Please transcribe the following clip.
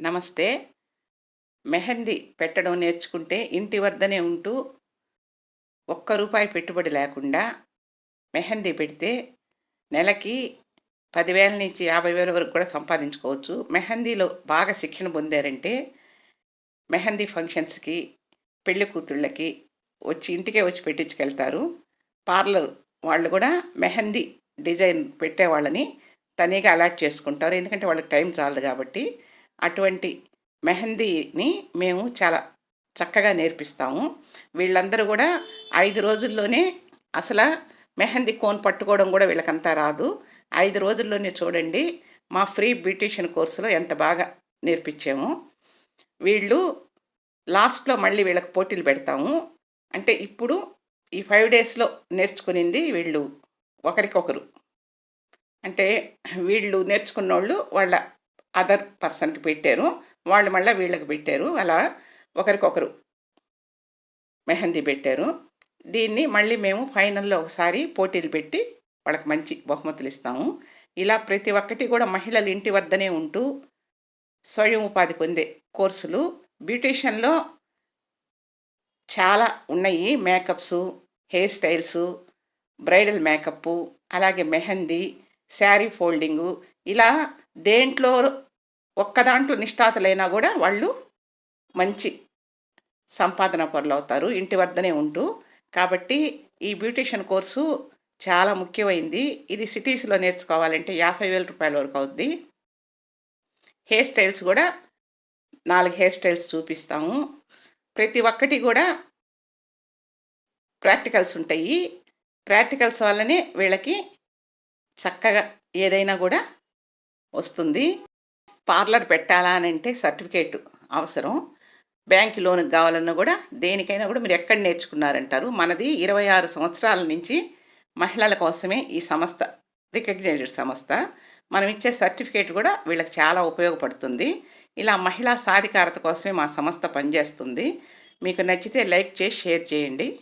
నమస్తే. మెహందీ పెట్టడం నేర్చుకుంటే ఇంటి వద్దనే ఉంటూ ఒక్క రూపాయి పెట్టుబడి లేకుండా మెహందీ పెడితే నెలకి పదివేల నుంచి యాభై వేల వరకు కూడా సంపాదించుకోవచ్చు. మెహందీలో బాగా శిక్షణ పొందారంటే మెహందీ ఫంక్షన్స్కి పెళ్ళి కూతుళ్ళకి వచ్చి ఇంటికే వచ్చి పెట్టించుకెళ్తారు. పార్లర్ వాళ్ళు కూడా మెహందీ డిజైన్ పెట్టే వాళ్ళని తనీగా అలాట్ చేసుకుంటారు. ఎందుకంటే వాళ్ళకి టైం చాలదు కాబట్టి అటువంటి మెహందీని మేము చాలా చక్కగా నేర్పిస్తాము. వీళ్ళందరూ కూడా ఐదు రోజుల్లోనే అసలు మెహందీ కోన్ పట్టుకోవడం కూడా వీళ్ళకంతా రాదు. ఐదు రోజుల్లోనే చూడండి మా ఫ్రీ బ్యూటిషియన్ కోర్సులో ఎంత బాగా నేర్పించాము. వీళ్ళు లాస్ట్లో మళ్ళీ వీళ్ళకి పోటీలు పెడతాము. అంటే ఇప్పుడు ఈ ఫైవ్ డేస్లో నేర్చుకునింది వీళ్ళు ఒకరికొకరు. అంటే వీళ్ళు నేర్చుకున్న వాళ్ళు వాళ్ళ అదర్ పర్సన్కి పెట్టారు. వాళ్ళు మళ్ళీ వీళ్ళకి పెట్టారు. అలా ఒకరికొకరు మెహందీ పెట్టారు. దీన్ని మళ్ళీ మేము ఫైనల్లో ఒకసారి పోటీలు పెట్టి వాళ్ళకి మంచి బహుమతులు ఇస్తాము. ఇలా ప్రతి ఒక్కటి కూడా మహిళలు ఇంటి వద్దనే ఉంటూ స్వయం ఉపాధి పొందే కోర్సులు బ్యూటీషియన్లో చాలా ఉన్నాయి. Makeups hair styles bridal makeup అలాగే మెహందీ శారీ ఫోల్డింగు. ఇలా దేంట్లో ఒక్క దాంట్లో నిష్ఠాతులైనా కూడా వాళ్ళు మంచి సంపాదన పనులు అవుతారు ఇంటి వద్దనే ఉంటూ కాబట్టి ఈ బ్యూటిషియన్ కోర్సు చాలా ముఖ్యమైంది. ఇది సిటీస్లో నేర్చుకోవాలంటే యాభై వేల రూపాయల వరకు అవుద్ది. హెయిర్ స్టైల్స్ కూడా నాలుగు హెయిర్ స్టైల్స్ చూపిస్తాము. ప్రతి ఒక్కటి కూడా ప్రాక్టికల్స్ ఉంటాయి. ప్రాక్టికల్స్ వల్లనే వీళ్ళకి చక్కగా ఏదైనా కూడా వస్తుంది. పార్లర్ పెట్టాలా అని అంటే సర్టిఫికేట్ అవసరం. బ్యాంక్ లోన్కి కావాలన్నా కూడా దేనికైనా కూడా మీరు ఎక్కడ నేర్చుకున్నారంటారు? మనది ఇరవై ఆరు సంవత్సరాల నుంచి మహిళల కోసమే ఈ సంస్థ రికగ్నైజ్డ్ సంస్థ. మనం ఇచ్చే సర్టిఫికేట్ కూడా వీళ్ళకి చాలా ఉపయోగపడుతుంది. ఇలా మహిళా సాధికారత కోసమే మా సంస్థ పనిచేస్తుంది. మీకు నచ్చితే లైక్ చేసి షేర్ చేయండి.